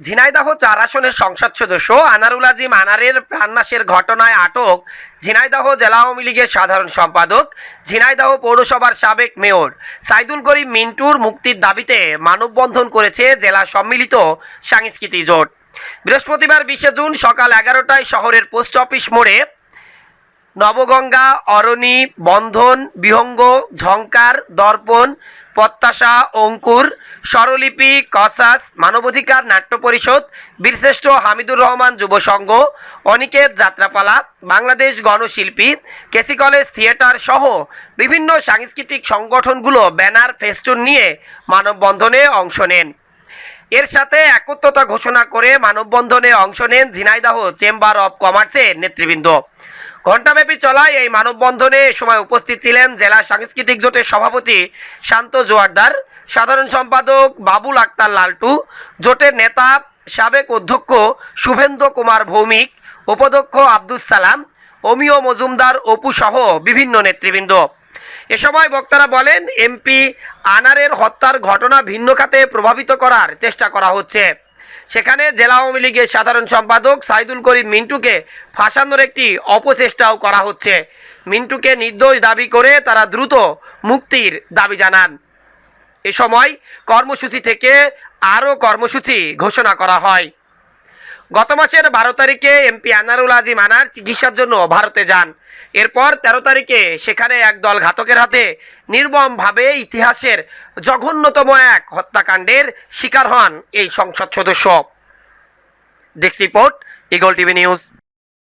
ঝিনাইদহ চার আসনের সংসদ সদস্য আনারুল আজিম আনারের প্রাণনাশের ঘটনায় আটক ঝিনাইদহ জেলা আওয়ামী লীগের সাধারণ সম্পাদক, ঝিনাইদহ পৌরসভার সাবেক মেয়র সাইদুল করিম মিন্টুর মুক্তির দাবিতে মানববন্ধন করেছে জেলা সম্মিলিত সাংস্কৃতিক জোট। বৃহস্পতিবার বিশে জুন সকাল এগারোটায় শহরের পোস্ট অফিস মোড়ে নবগঙ্গা, অরণি, বন্ধন, বিহঙ্গ, ঝঙ্কার, দর্পণ, প্রত্যাশা, অঙ্কুর, স্বরলিপি, কসাস, মানবাধিকার নাট্য পরিষদ বীরশ্রেষ্ঠ হামিদুর রহমান যুব সংঘ, অনিকেত যাত্রাপালা, বাংলাদেশ গণশিল্পী, কেসি কলেজ থিয়েটার সহ বিভিন্ন সাংস্কৃতিক সংগঠনগুলো ব্যানার, ফেস্টুন নিয়ে মানববন্ধনে অংশ নেন। এর সাথে একত্রতা ঘোষণা করে মানববন্ধনে অংশ নেন ঝিনাইদাহ চেম্বার অব কমার্সের নেতৃবৃন্দ। ঘণ্টাব্যাপী চলায় এই মানববন্ধনে সময় উপস্থিত ছিলেন জেলা সাংস্কৃতিক জোটের সভাপতি শান্ত জোয়ারদার, সাধারণ সম্পাদক বাবুল আক্তার লালটু, জোটের নেতা সাবেক অধ্যক্ষ শুভেন্দ্র কুমার ভৌমিক, উপাধ্যক্ষ আব্দুস সালাম, অমিয় মজুমদার, অপু সহ বিভিন্ন নেতৃবৃন্দ। এ সময় বক্তারা বলেন, এমপি আনারের হত্যার ঘটনা ভিন্ন খাতে প্রভাবিত করার চেষ্টা করা হচ্ছে। সেখানে জেলা আওয়ামী লীগের সাধারণ সম্পাদক সাইদুল করিম মিন্টুকে ফাঁসানোর একটি অপচেষ্টাও করা হচ্ছে। মিন্টুকে নির্দোষ দাবি করে তারা দ্রুত মুক্তির দাবি জানান। এ সময় কর্মসূচি থেকে আরও কর্মসূচি ঘোষণা করা হয়। গত মাসের বারো তারিখে এমপি আনারুল আজিম আনার চিকিৎসার জন্য ভারতে যান। এরপর তেরো তারিখে সেখানে একদল ঘাতকের হাতে নির্মমভাবে ইতিহাসের জঘন্যতম এক হত্যাকাণ্ডের শিকার হন এই সংসদ সদস্য। Desk report, Eagle TV news.